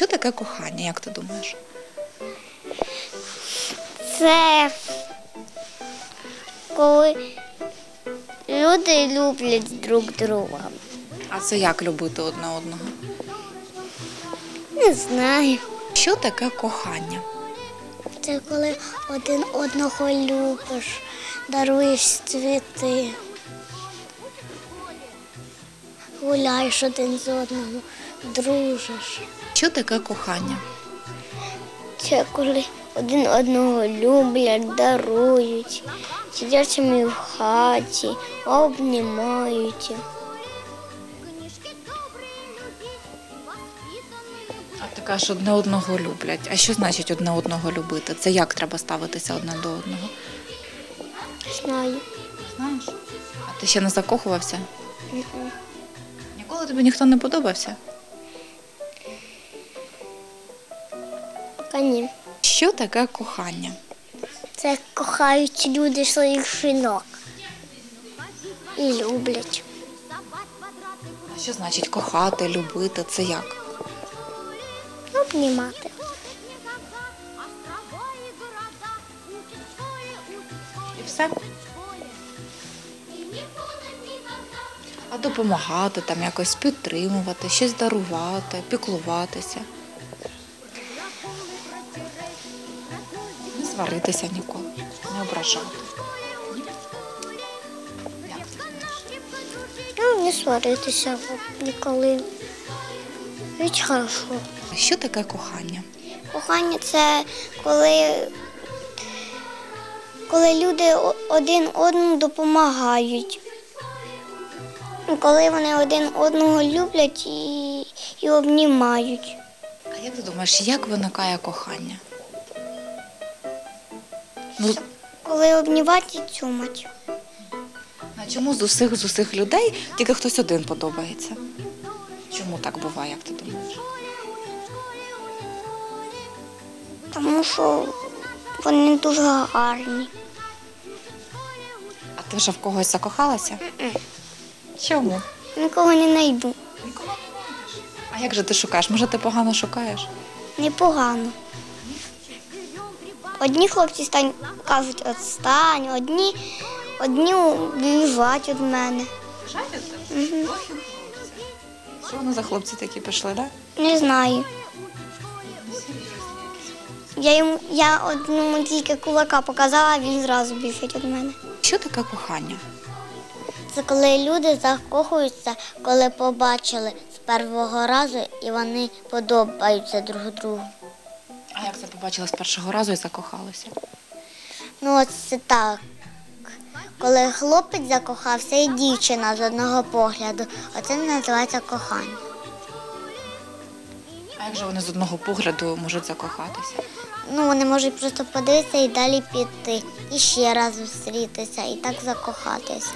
таке кохання, як ти думаєш? Це коли люди люблять друг друга. А це як любити одне одного? Не знаю. Що таке кохання? Це коли один одного любиш, даруєш цвіти, гуляєш один з одним, дружиш. Що таке кохання? Це коли один одного люблять, дарують, сидять самі в хаті, обнімають. А ти кажеш, одне одного люблять. А що значить одне одного любити? Це як треба ставитися одне до одного? Знаю. Знаєш? А ти ще не закохувався? Ніколи тобі ніхто не подобався? Ні. Що таке кохання? Це кохають люди своїх жінок і люблять. А що значить кохати, любити? Це як? Обнімати. І все? А допомагати, там якось підтримувати, щось дарувати, піклуватися. Сваритися ніколи, не ображати. Як ти думаєш? Ну, не сваритися ніколи. Ведь хорошо. Що таке кохання? Кохання це коли, коли люди один одному допомагають. Коли вони один одного люблять і, і обнімають. А як ти думаєш, як виникає кохання? Ну, Коли обнімати і цюмать. а чому з усіх з усіх людей тільки хтось один подобається? Чому так буває, як ти думаєш? Тому що вони дуже гарні. А ти вже в когось закохалася? Чому? Нікого не знайду. А як же ти шукаєш? Може, ти погано шукаєш? Непогано. Одні хлопці стань, кажуть, відстань, одні, одні біжать від мене. Угу. Що вони за хлопці такі пішли, так? Не знаю. Я йому я одному тільки кулака показала, а він зразу біжить від мене. Що таке кохання? Це коли люди закохуються, коли побачили з першого разу і вони подобаються друг другу. А як це побачила з першого разу і закохалася? Ну, от це так. Коли хлопець закохався і дівчина з одного погляду, оце називається кохання. А як же вони з одного погляду можуть закохатися? Ну, вони можуть просто подивитися і далі піти, і ще раз зустрітися, і так закохатися.